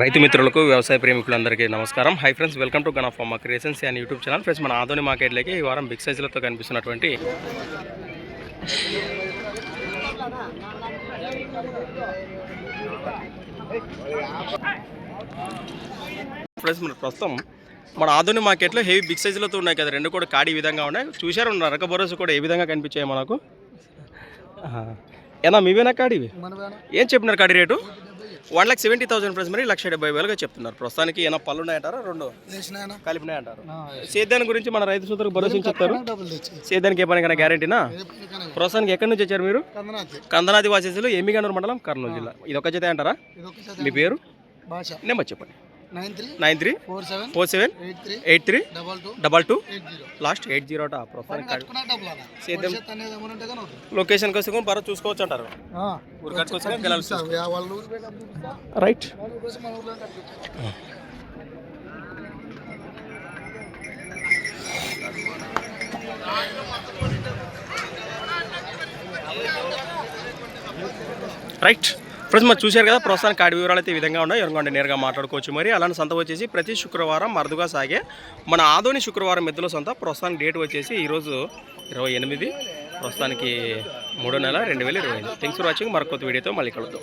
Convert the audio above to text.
రైతు మిత్రులకు వ్యవసాయ ప్రేమికులందరికీ నమస్కారం. Hi friends welcome to gun of మా creations and YouTube channel friends మన ఆధునిక మార్కెట్లోకి ఈ వారం బిగ్ సైజులతో కనిపిస్తున్నటువంటి ఫ్రెండ్స్ మన ప్రస్తుతం మన ఆధునిక మార్కెట్లో హెవీ బిగ్ సైజులతో ఉన్నాయి కదా రెండు కూడా కాడి ఈ విధంగా ఉన్నాయి. చూశారు నరక భరోసా కూడా ఏ విధంగా కనిపించాయి మనకు. ఏనా మీవేనా కాడివి ఏం చెప్పినారు కాడి rate? One lakh seventy thousand friends మరి లక్ష డెబ్బై వేలుగా చెప్తున్నారు. ప్రస్తుతానికి ఏమైనా పళ్ళు ఉన్నాయంటారా రెండు? కలిపినాయంటారు. సేద్యాన్ని గురించి మన రైతు సోదరులకు భరోసా చెప్తారు. సేద్యానికి ఏ పనికైనా గ్యారంటీనా? ప్రస్తుతానికి ఎక్కడి నుంచి వచ్చారు మీరు? కందనాది వాసేసులు ఎమ్మిగనూరు మండలం కర్నూలు జిల్లా. ఇది ఒక జత అంటారా? మీ పేరు? నెంబర్ చెప్పండి. Nine three four seven four seven eight three double two last eight zero డబ్బులు అలా సేద్యం. లొకేషన్కి వస్తే కూడా బాగా చూసుకోవచ్చు అంటారు. ఆ, ఊరు. రైట్. రైట్ ఫ్రెండ్స్ మరి చూశారు కదా ప్రస్తుతానికి కాడి వివరాలు అయితే ఈ విధంగా ఉన్నాయి. ఎవరికంటే నేరుగా మాట్లాడుకోవచ్చు మరి. అలానే సంత వచ్చేసి ప్రతి శుక్రవారం మరుదుగా సాగే మన ఆదోని శుక్రవారం మెద్దుల సంత. ప్రస్తుతానికి డేట్ వచ్చేసి ఈరోజు ఇరవై ఎనిమిది ప్రస్తుతానికి మూడో నెల రెండు వేల ఇరవై ఐదు. Thanks for watching. మరొక వీడియోతో మళ్ళీ కలుద్దాం.